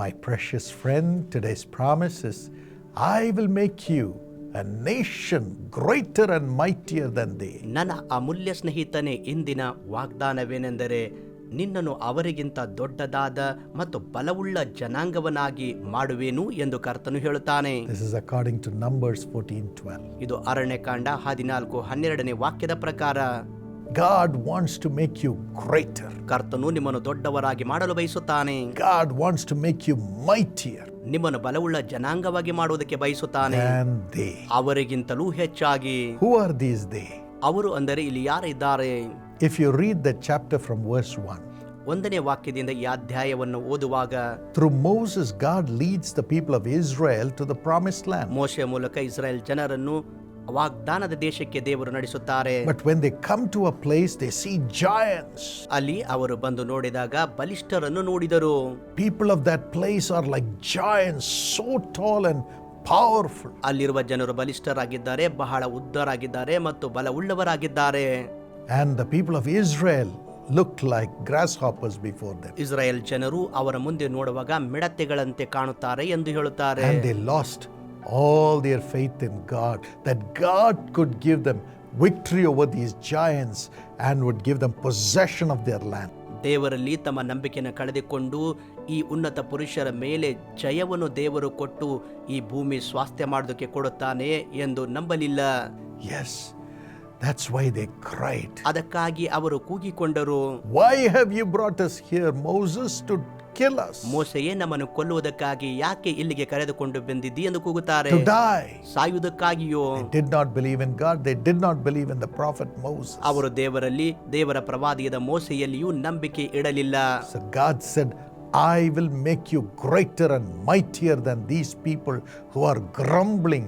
My precious friend, today's promise is I will make you a nation greater and mightier than they. ನನ್ನ ಅಮೂಲ್ಯ ಸ್ನೇಹಿತನೇ ಇಂದಿನ ವಾಗ್ದಾನವೇನೆಂದರೆ ನಿನ್ನನ್ನು ಅವರಿಗಿಂತ ದೊಡ್ಡದಾದ ಮತ್ತು ಬಲವುಳ್ಳ ಜನಾಂಗವನಾಗಿ ಮಾಡುವೆನು ಎಂದು ಕರ್ತನು ಹೇಳುತ್ತಾನೆ This is according to Numbers 14:12. ಇದು ಅರಣ್ಯಕಾಂಡ ಹದಿನಾಲ್ಕು ಹನ್ನೆರಡನೇ ವಾಕ್ಯದ ಪ್ರಕಾರ God wants to make you greater. ಕರ್ತನು ನಿಮ್ಮನ್ನು ದೊಡ್ಡವರಾಗಿ ಮಾಡಲು ಬಯಸುತ್ತಾನೆ God wants to make you mightier ನಿಮ್ಮನ್ನು ಬಲವುಳ್ಳ ಜನಾಂಗವಾಗಿ ಮಾಡುವುದಕ್ಕೆ ಬಯಸುತ್ತಾನೆ than they. ಅವರಿಗಿಂತಲೂ ಹೆಚ್ಚಾಗಿ Who are these they? ಅವರು ಅಂದರೆ ಇಲ್ಲಿ ಯಾರಿದ್ದಾರೆ If you read the chapter from verse 1, ಒಂದನೇ ವಾಕ್ಯದಿಂದ ಈ ಅಧ್ಯಾಯವನ್ನು ಓದುವಾಗ through Moses, God leads the people of Israel to the promised land. ಮೋಶೆಯ ಮೂಲಕ ಇಸ್ರಾಯೇಲ್ ಜನರನ್ನು ವಾಗ್ದಾನದ ದೇಶಕ್ಕೆ ದೇವರು ನಡೆಸುತ್ತಾರೆ. But when they come to a place they see giants ಅಲ್ಲಿ ಅವರು ಬಂದು ನೋಡಿದಾಗ ಬಲಿಷ್ಠರನ್ನು ನೋಡಿದರು. People of that place are like giants so tall and powerful ಅಲ್ಲಿರುವ ಜನರು ಬಲಿಷ್ಠರಾಗಿದ್ದಾರೆ ಬಹಳ ಉದ್ದರಾಗಿದ್ದಾರೆ ಮತ್ತು ಬಲವುಳ್ಳವರಾಗಿದ್ದಾರೆ. And the people of Israel look like grasshoppers before the Israel ಜನರು ಅವರ ಮುಂದೆ ನೋಡುವಾಗ ಮಿಡತೆಗಳಂತೆ ಕಾಣುತ್ತಾರೆ ಎಂದು ಹೇಳುತ್ತಾರೆ. They lost all their faith in God, that God could give them victory over these giants and would give them possession of their land. ದೇವರಲ್ಲಿ ತಮ್ಮ ನಂಬಿಕೆಯನ್ನು ಕಳೆದುಕೊಂಡು ಈ ಉನ್ನತ ಪುರುಷರ ಮೇಲೆ ಜಯವನ್ನು ದೇವರು ಕೊಟ್ಟು ಈ ಭೂಮಿ ಸ್ವಾಸ್ಥ್ಯ ಮಾಡೋದಕ್ಕೆ ಕೊಡುತ್ತಾನೆ ಎಂದು ನಂಬಲಿಲ್ಲ Yes, that's why they cried. ಅದಕ್ಕಾಗಿ ಅವರು ಕೂಗಿಕೊಂಡರು Why have you brought us here, Moses, to kill us, ಮೋಸೆಯೇ ನಮ್ಮನ್ನು ಕೊಲ್ಲುವುದಕ್ಕಾಗಿ ಯಾಕೆ ಇಲ್ಲಿಗೆ ಕರೆದುಕೊಂಡು ಬಂದಿದ್ದೀ ಎಂದು ಕೂಗುತ್ತಾರೆ to die? ಸಾಯುವುದಕ್ಕಾಗಿಯೋ They did not believe in God, they did not believe in the prophet Moses. ಅವರು ದೇವರಲ್ಲಿ ದೇವರ ಪ್ರವಾದಿಯಾದ ಮೋಸೆಯಲ್ಲಿಯೂ ನಂಬಿಕೆ ಇಡಲಿಲ್ಲ So God said, I will make you greater and mightier than these people who are grumbling,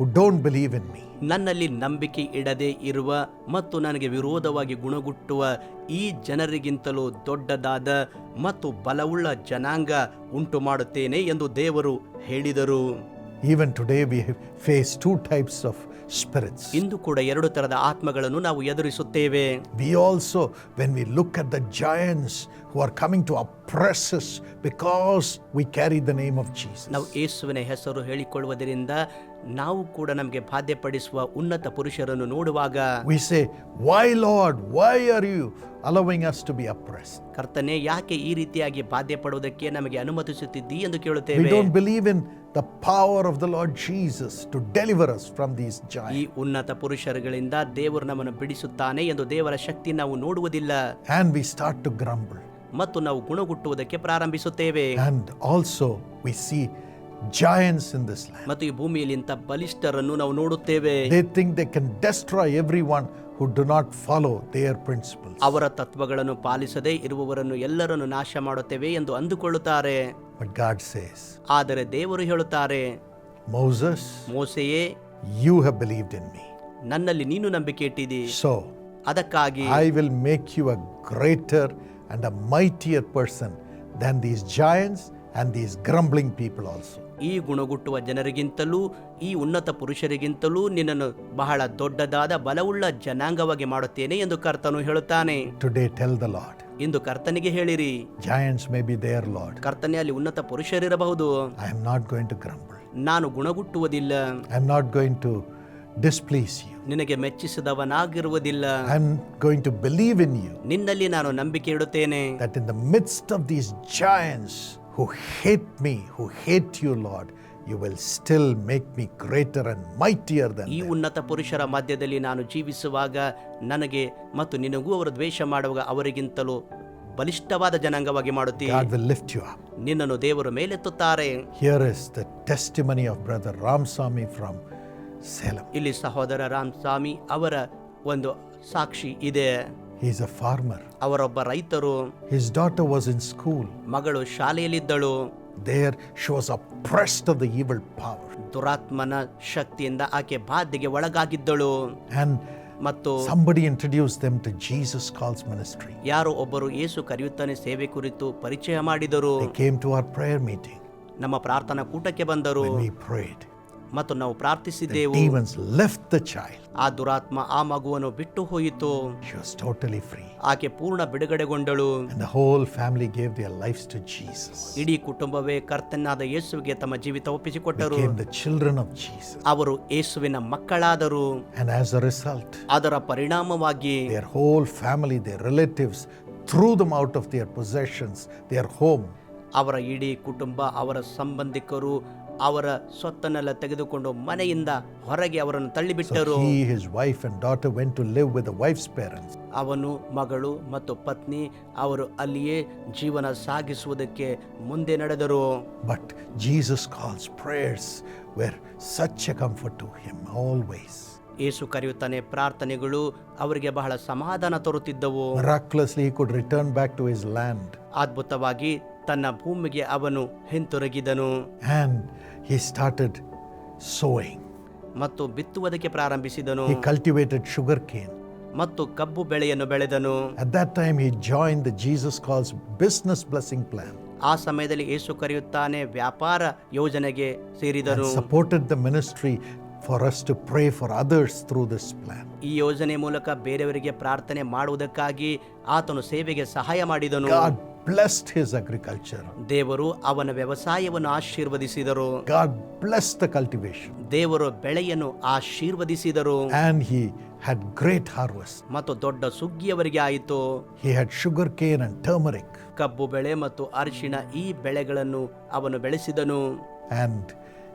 who don't believe in me. ನನ್ನಲ್ಲಿ ನಂಬಿಕೆ ಇಡದೆ ಇರುವ ಮತ್ತು ನನಗೆ ವಿರೋಧವಾಗಿ ಗುಣಗುಟ್ಟುವ ಈ ಜನರಿಗಿಂತಲೂ ದೊಡ್ಡದಾದ ಮತ್ತು ಬಲವುಳ್ಳ ಜನಾಂಗ ಉಂಟು ಮಾಡುತ್ತೇನೆ ಎಂದು ದೇವರು ಹೇಳಿದರು Even today, we face two types of spirits. ಇಂದು ಕೂಡ ಎರಡು ತರದ ಆತ್ಮಗಳನ್ನು ನಾವು ಎದುರಿಸುತ್ತೇವೆ We also, when we look at the giants who are coming to oppress us because we carry the name of Jesus, ನಾವು ಯೇಸುವಿನ ಹೆಸರು ಹೇಳಿಕೊಳ್ಳುವುದರಿಂದ ನಾವು ಕೂಡ ನಮಗೆ ಬಾಧ್ಯಪಡಿಸುವ ಉನ್ನತ ಪುರುಷರನ್ನು ನೋಡುವಾಗ we say, Why, Lord? Why are you allowing us to be oppressed? ಕರ್ತನೆ ಯಾಕೆ ಈ ರೀತಿಯಾಗಿ ಬಾಧ್ಯ ಪಡುವುದಕ್ಕೆ ನಮಗೆ ಅನುಮತಿಸುತ್ತಿದ್ದಿ ಎಂದು We ಕೇಳುತ್ತೇವೆ don't believe in the power of the Lord Jesus to deliver us from these giants. ಈ ಉನ್ನತ ಪುರುಷರುಗಳಿಂದ ದೇವರು ನಮ್ಮನ್ನು ಬಿಡಿಸುತ್ತಾನೆ ಎಂದು ದೇವರ ಶಕ್ತಿ ನಾವು ನೋಡುವುದಿಲ್ಲ And we start to grumble. ಮತ್ತು ನಾವು ಗುಣಗುಟ್ಟುವುದಕ್ಕೆ ಪ್ರಾರಂಭಿಸುತ್ತೇವೆ And also, we see giants in this land. ಮತ್ತು ಈ ಭೂಮಿಯಲ್ಲಿ ಇಂಥ ಬಲಿಷ್ಠರನ್ನು ನಾವು ನೋಡುತ್ತೇವೆ They think they can destroy everyone who do not follow their principles. ಅವರ ತತ್ವಗಳನ್ನು ಪಾಲಿಸದೇ ಇರುವವರನ್ನು ಎಲ್ಲರನ್ನು ನಾಶ ಮಾಡುತ್ತೇವೆ ಎಂದು ಅಂದುಕೊಳ್ಳುತ್ತಾರೆ But God says, ಆದರೆ ದೇವರು ಹೇಳುತ್ತಾರೆ Moses, ಮೋಸೆಯೇ you have believed in me. ನನ್ನಲ್ಲಿ ನೀನು ನಂಬಿಕೆ ಇಟ್ಟಿದಿ So ಅದಕ್ಕಾಗಿ I will make you a greater and a mightier person than these giants and these grumbling people also. ಈ ಗುಣಗುಟ್ಟುವ ಜನರಿಗಿಂತಲೂ ಈ ಉನ್ನತ ಪುರುಷರಿಗಿಂತಲೂ ನಿನ್ನನ್ನು ಬಹಳ ದೊಡ್ಡದಾದ ಬಲವುಳ್ಳ ಜನಾಂಗವಾಗಿ ಮಾಡುತ್ತೇನೆ ಎಂದು ಕರ್ತನು ಹೇಳುತ್ತಾನೆ. ಟುಡೇ ಟೆಲ್ ದ ಲಾರ್ಡ್ ಇಂದು ಕರ್ತನಿಗೆ ಹೇಳಿರಿ. Giants may be there Lord ಕರ್ತನೇ ಅಲ್ಲಿ ಉನ್ನತ ಪುರುಷರಿರಬಹುದು. I am not going to grumble ನಾನು ಗುಣಗುಟ್ಟುವುದಿಲ್ಲ. I am not going to displease you ನಿನಗೆ ಮೆಚ್ಚಿಸಿದವನಾಗಿರುವುದಿಲ್ಲ. I am going to believe in you ನಿನ್ನಲ್ಲಿ ನಾನು ನಂಬಿಕೆ ಇಡುತ್ತೇನೆ that in the midst of these giants who hate me, who hate you, Lord, you will still make me greater and mightier than ಈ ಉನ್ನತ ಪುರುಷರ ಮಧ್ಯದಲ್ಲಿ ನಾನು ಜೀವಿಸುವಾಗ ನನಗೆ ಮತ್ತು ನಿನಗೂ ಅವರು ದ್ವೇಷ ಮಾಡುವಾಗ ಅವರಿಗಿಂತಲೂ ಬಲಿಷ್ಠವಾದ ಜನಾಂಗವಾಗಿ ಮಾಡುತ್ತೀ. ನಿನ್ನನ್ನು ದೇವರು ಮೇಲೆತ್ತುತ್ತಾರೆ. Here is the testimony of brother Ramaswamy from Salem ಇಲ್ಲಿ ಸಹೋದರ ರಾಮಸ್ವಾಮಿ ಅವರ ಒಂದು ಸಾಕ್ಷಿ ಇದೆ. He's a farmer. ಅವರೊಬ್ಬ ರೈತರು His daughter was in school. ಮಗಳು ಶಾಲೆಯಲ್ಲಿದ್ದಳು There she was oppressed of the evil power. ದುರಾತ್ಮನ ಶಕ್ತಿಯಿಂದ ಆಕೆ ಬಾಧೆಗೆ ಒಳಗಾಗಿದ್ದಳು And ಮತ್ತು somebody introduced them to Jesus Calls ministry. ಯಾರೋ ಒಬ್ಬರು ಯೇಸು ಕರೆಯುತ್ತಾನೆ ಸೇವೆ ಕುರಿತು ಪರಿಚಯ ಮಾಡಿದರು They came to our prayer meeting ನಮ್ಮ ಪ್ರಾರ್ಥನಾ ಕೂಟಕ್ಕೆ ಬಂದರು when we prayed. ಮತ್ತು ನಾವು ಪ್ರಾರ್ಥಿಸಿದ್ದೇವು ಆ ದುರಾತ್ಮ ಆ ಮಗುವನ್ನು ಬಿಟ್ಟು ಹೋಯಿತು. ಜಸ್ಟ್ ಹೋಟೆಲಿ ಫ್ರೀ ಆಕೆ ಪೂರ್ಣ ಬಿಡುಗಡೆಗೊಂಡಳು. And the whole family gave the life to Jesus ಇಡೀ ಕುಟುಂಬವೇ ಕರ್ತನಾದ ಯೇಸುವಿಗೆ ತಮ್ಮ ಜೀವಿತ ಒಪ್ಪಿಸಿಕೊಟ್ಟರು. And the children of Jesus ಅವರು ಯೇಸುವಿನ ಮಕ್ಕಳಾದರು. ಆ್ಯಂಡ್ ಆ್ಯಸ್ ಎ ರಿಸಲ್ಟ್ ಅದರ ಪರಿಣಾಮವಾಗಿ her whole family the relatives threw them out of their possessions the home ಅವರ ಇಡೀ ಕುಟುಂಬ ಅವರ ಸಂಬಂಧಿಕರು ಅವರ ಸೊತ್ತನ್ನೆಲ್ಲ ತೆಗೆದುಕೊಂಡು ಮನೆಯಿಂದ ಹೊರಗೆ ಅವರನ್ನು ತಳ್ಳಿಬಿಟ್ಟರು his wife, and daughter went to live with the wife's parents. ಅವನು ಮಗಳು ಮತ್ತು ಪತ್ನಿ ಅವರು ಅಲ್ಲಿಯೇ ಜೀವನ ಸಾಗಿಸುವುದಕ್ಕೆ ಮುಂದೆ ನಡೆದರು But Jesus calls prayers were such a comfort to him always. ಏಸು ಕರೆಯುತ್ತಾನೆ ಪ್ರಾರ್ಥನೆಗಳು ಅವರಿಗೆ ಬಹಳ ಸಮಾಧಾನ ತರುತ್ತಿದ್ದವು Miraculously, he could return back to his land. ಅದ್ಭುತವಾಗಿ ತನ್ನ ಭೂಮಿಗೆ ಅವನು ಹಿಂತಿರುಗಿದನು. ಮತ್ತು ಬಿತ್ತುವುದಕ್ಕೆ ಪ್ರಾರಂಭಿಸಿದನು. ಕಲ್ಟಿವೇಟೆಡ್ ಶುಗರ್ ಕೇನ್ ಮತ್ತು ಕಬ್ಬು ಬೆಳೆಯನ್ನು ಬೆಳೆದನು. Time Jesus calls business blessing plan ಆ ಸಮಯದಲ್ಲಿ ಯೇಸು ಕರೆಯುತ್ತಾನೆ ವ್ಯಾಪಾರ ಯೋಜನೆಗೆ ಸೇರಿದರು supported the ministry for us to pray for others through this plan ಈ ಯೋಜನೆ ಮೂಲಕ ಬೇರೆಯವರಿಗೆ ಪ್ರಾರ್ಥನೆ ಮಾಡುವುದಕ್ಕಾಗಿ ಆತನು ಸೇವೆಗೆ ಸಹಾಯ ಮಾಡಿದನು. Blessed his agriculture. ದೇವರು ಅವನ ವ್ಯವಸಾಯವನ್ನು ಆಶೀರ್ವದಿಸಿದರು God blessed the cultivation. ದೇವರು ಬೆಳೆಯನ್ನು ಆಶೀರ್ವದಿಸಿದರು And he had great harvest. ಮತ್ತು ದೊಡ್ಡ ಸುಗ್ಗಿಯವರಿಗೆ ಆಯಿತು He had sugarcane and turmeric. ಕಬ್ಬು ಬೆಳೆ ಮತ್ತು ಅರಿಶಿಣ ಈ ಬೆಳೆಗಳನ್ನು ಅವನು ಬೆಳೆಸಿದನು And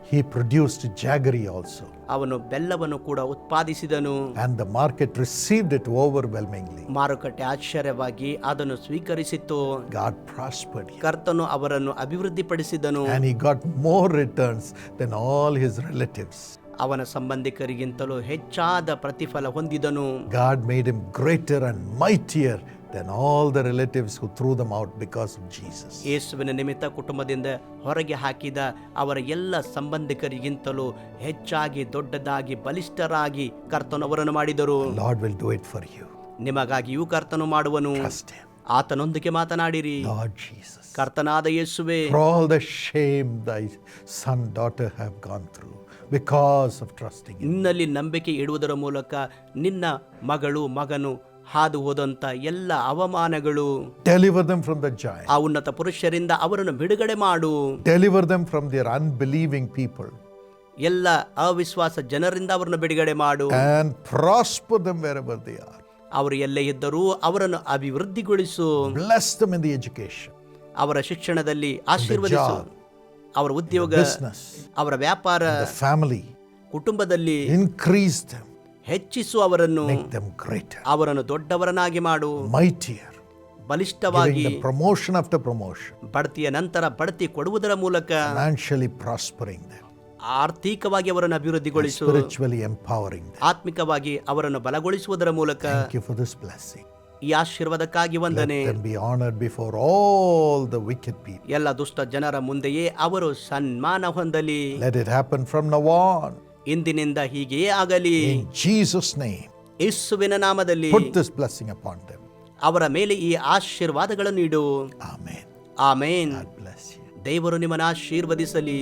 he produced jaggery also. ಅವನು ಬೆಲ್ಲವನ್ನು ಕೂಡ ಉತ್ಪಾದಿಸಿದನು And the market received it overwhelmingly. ಮಾರುಕಟ್ಟೆ ಆಶ್ಚರ್ಯವಾಗಿ ಅದನ್ನು ಸ್ವೀಕರಿಸಿತ್ತು God prospered him. ಕರ್ತನು ಅವರನ್ನು ಅಭಿವೃದ್ಧಿಪಡಿಸಿದನು And he got more returns than all his relatives. ಅವನ ಸಂಬಂಧಿಕರಿಗಿಂತಲೂ ಹೆಚ್ಚಾದ ಪ್ರತಿಫಲ ಹೊಂದಿದನು God made him greater and mightier than all the relatives who threw them out because of Jesus. ಯೇಸುವಿನ ನಿಮಿತ್ತ ಕುಟುಂಬದಿಂದ ಹೊರಗೆ ಹಾಕಿದ ಅವರ ಎಲ್ಲ ಸಂಬಂಧಿಕರಿಗಿಂತಲೂ ಹೆಚ್ಚಾಗಿ ದೊಡ್ಡದಾಗಿ ಬಲಿಷ್ಠರಾಗಿ ಕರ್ತನು ಅವರನ್ನು ಮಾಡಿದರು Lord will do it for you. ನಿಮಗಾಗಿಯೂ ಕರ್ತನು ಮಾಡುವನು Trust him. ಆತನೊಂದಿಗೆ ಮಾತನಾಡಿರಿ Lord Jesus. ಕರ್ತನಾದ ಯೇಸುವೆ For all the shame thy son, daughter have gone through because of trusting him. ನಿನ್ನಲ್ಲಿ ನಂಬಿಕೆ ಇಡುವುದರ ಮೂಲಕ ನಿನ್ನ ಮಗಳು ಮಗನು ಹಾದು ಹೋದಂತ ಎಲ್ಲ ಅವಮಾನಗಳು. Deliver them from the Joy ಆ ಉನ್ನತ ಪುರುಷರಿಂದ ಅವರನ್ನು ಬಿಡುಗಡೆ ಮಾಡು. Deliver them from their unbelieving people ಎಲ್ಲ ಅವಿಶ್ವಾಸ ಜನರಿಂದ ಅವರನ್ನು ಬಿಡುಗಡೆ ಮಾಡು. And prosper them wherever they are ಅವರು ಎಲ್ಲೇ ಇದ್ದರೂ ಅವರನ್ನು ಅಭಿವೃದ್ಧಿಗೊಳಿಸು. Bless them in the education ಅವರ ಶಿಕ್ಷಣದಲ್ಲಿ ಆಶೀರ್ವದಿಸು. ಅವರ ಉದ್ಯೋಗ. business, ಅವರ ವ್ಯಾಪಾರ. Family family. ಕುಟುಂಬದಲ್ಲಿ. Increase them, ಹೆಚ್ಚಿಸು ಅವರನ್ನು ಅವರನ್ನು ದೊಡ್ಡವರನ್ನಾಗಿ ಮಾಡು. ಮೈಟಿಯರ್ ಬಲಿಷ್ಠವಾಗಿ ಪ್ರಮೋಷನ್ ಆಫ್ ದ ಪ್ರಮೋಷನ್ ಬಡ್ತಿಯ ನಂತರ ಬಡ್ತಿ ಕೊಡುವುದರ ಮೂಲಕ ಫೈನಾನ್ಷಿಯಲಿ ಪ್ರಾಸ್ಪರಿಂಗ್ ಆರ್ಥಿಕವಾಗಿ ಅವರನ್ನು ಅಭಿವೃದ್ಧಿಗೊಳಿಸು. ಸ್ಪಿರಿಚುವಲಿ ಎಂಪವರಿಂಗ್ ಆತ್ಮಿಕವಾಗಿ ಅವರನ್ನು ಬಲಗೊಳಿಸುವುದರ ಮೂಲಕ thank you for this blessing ಈ ಆಶೀರ್ವಾದಕ್ಕಾಗಿ ವಂದನೆ. Let them be honoured before all the wicked people ಎಲ್ಲ ದುಷ್ಟ ಜನರ ಮುಂದೆಯೇ ಅವರು ಸನ್ಮಾನ ಹೊಂದಲಿ. Let it happen from now on ಇಂದಿನಿಂದ ಹೀಗೆಯೇ ಆಗಲಿ In Jesus' name, ಯೇಸುವಿನ ನಾಮದಲ್ಲಿ put this blessing upon them. ಅವರ ಮೇಲೆ ಈ ಆಶೀರ್ವಾದಗಳನ್ನು ಇಡು Amen. Amen God bless you. ದೇವರು ನಿಮ್ಮನ್ನು ಆಶೀರ್ವದಿಸಲಿ